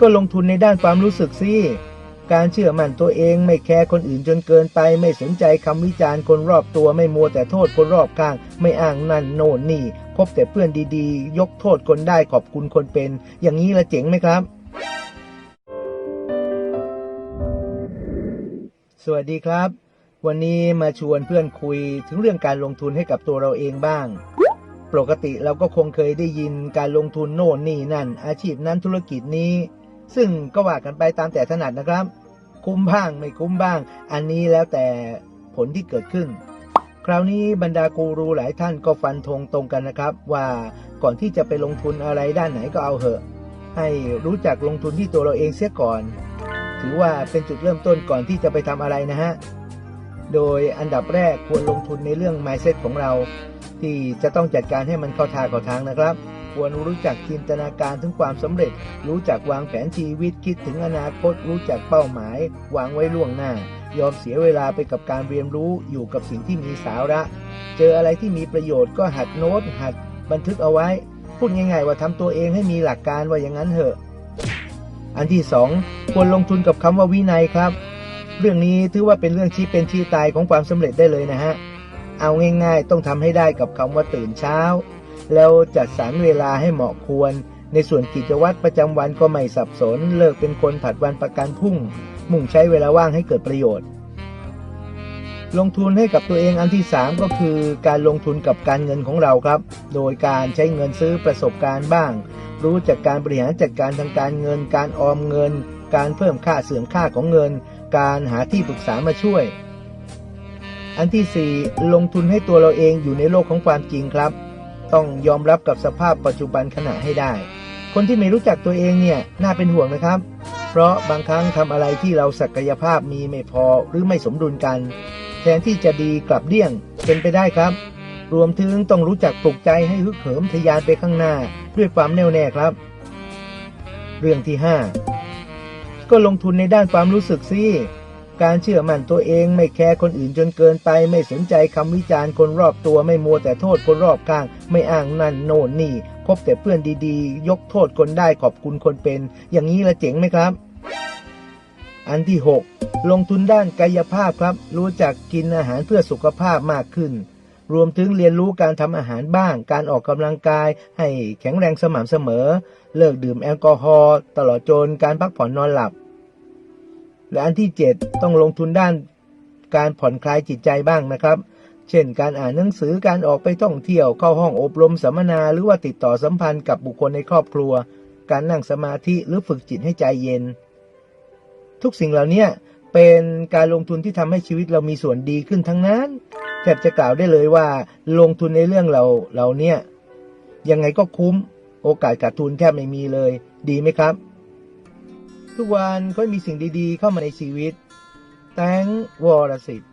ก็ลงทุนในด้านความรู้สึกสิการเชื่อมั่นตัวเองไม่แคร์คนอื่นจนเกินไป ไม่สนใจคำวิจารณ์คนรอบตัวไม่มัวแต่โทษคนรอบข้าง ไม่อ้างนั่นโน่นนี่คบแต่เพื่อนดีๆ ยกโทษคนได้ขอบคุณคนเป็น อย่างนี้ละเจ๋งไหมครับ สวัสดีครับ วันนี้มาชวนเพื่อนคุยถึงเรื่องการลงทุนให้กับตัวเราเองบ้างปกติเราก็คงเคยได้ยินการลงทุนโน่นนี่นั่น อาชีพนั้นธุรกิจนี้ ซึ่งก็ว่ากันไปตามแต่ถนัดนะครับ คุ้มบ้างไม่คุ้มบ้าง อันนี้แล้วแต่ผลที่เกิดขึ้น คราวนี้บรรดากูรูหลายท่านก็ฟันธงตรงกันนะครับ ว่าก่อนที่จะไปลงทุนอะไรด้านไหนก็เอาเหอะ ให้รู้จักลงทุนที่ตัวเราเองเสียก่อน ถือว่าเป็นจุดเริ่มต้นก่อนที่จะไปทำอะไรนะฮะโดยอันดับแรกควรลงทุนในเรื่อง mindset ของเรา ที่จะต้องจัดการให้มันเข้าทางเข้าทางนะครับ ควรรู้จักจินตนาการถึงความสำเร็จ รู้จักวางแผนชีวิตคิดถึงอนาคต รู้จักเป้าหมาย วางไว้ล่วงหน้า ยอมเสียเวลาไปกับการเรียนรู้อยู่กับสิ่งที่มีสาระ เจออะไรที่มีประโยชน์ก็หัดโน้ต หัดบันทึกเอาไว้ พูดง่ายๆว่าทำตัวเองให้มีหลักการว่าอย่างนั้นเถอะ อันที่สองควรลงทุนกับคำว่าวินัยครับ เรื่องนี้ถือว่าเป็นเรื่องชี้เป็นชี้ตายของความสำเร็จได้เลยนะฮะเอาง่ายๆ ต้องทำให้ได้กับคำว่าตื่นเช้า แล้วจัดสรรเวลาให้เหมาะควร ในส่วนกิจวัตรประจำวันก็ไม่สับสน เลิกเป็นคนผัดวันประกันพุ่ง มุ่งใช้เวลาว่างให้เกิดประโยชน์ ลงทุนให้กับตัวเองอันที่ 3 ก็คือการลงทุนกับการเงินของเราครับ โดยการใช้เงินซื้อประสบการณ์บ้าง รู้จักการบริหารจัดการทางการเงิน การออมเงิน การเพิ่มค่าเสื่อมค่าของเงิน การหาที่ปรึกษามาช่วยอันที่ 4 ลงทุนให้ตัวเราเองอยู่ในโลกของความจริงครับ ต้องยอมรับกับสภาพปัจจุบันขณะให้ได้ คนที่ไม่รู้จักตัวเองเนี่ยน่าเป็นห่วงนะครับ เพราะบางครั้งทำอะไรที่เราศักยภาพมีไม่พอหรือไม่สมดุลกัน แทนที่จะดีกลับเดี่ยงเป็นไปได้ครับ รวมถึงต้องรู้จักปลุกใจให้ฮึกเหิมทะยานไปข้างหน้า ด้วยความแน่วแน่ครับ เรื่องที่ 5 ก็ลงทุนในด้านความรู้สึกสิ การเชื่อมั่นตัวเองไม่แคร์คนอื่นจนเกินไป ไม่สนใจคำวิจารณ์คนรอบตัวไม่มัวแต่โทษคนรอบข้าง ไม่อ้างนั่นโน่นนี่คบแต่เพื่อนดีๆ ยกโทษคนได้ขอบคุณคนเป็น อย่างนี้ละเจ๋งไหมครับ อันที่ 6 ลงทุนด้านกายภาพครับ รู้จักกินอาหารเพื่อสุขภาพมากขึ้น รวมถึงเรียนรู้การทำอาหารบ้าง การออกกำลังกาย ให้แข็งแรงสม่ำเสมอ เลิกดื่มแอลกอฮอล์ตลอดจนการพักผ่อนนอนหลับ และอันที่ 7 ต้องลงทุนด้านการผ่อนคลายจิตใจบ้างนะครับ เช่น การอ่านหนังสือการออกไปท่องเที่ยวเข้าห้องอบรมสัมมนา หรือว่าติดต่อสัมพันธ์กับบุคคลในครอบครัว การนั่งสมาธิหรือฝึกจิตให้ใจเย็น ทุกสิ่งเหล่านี้เป็นการลงทุนที่ทำให้ชีวิตเรามีส่วนดีขึ้นทั้งนั้นแทบจะกล่าวได้เลยว่า ลงทุนในเรื่องเราเราเนี่ยยังไงก็คุ้ม โอกาสขาดทุนแทบไม่มีเลย ดีไหมครับ ทุกวันค่อยมีสิ่งดีๆ เข้ามาในชีวิต แตงวรสิทธิ์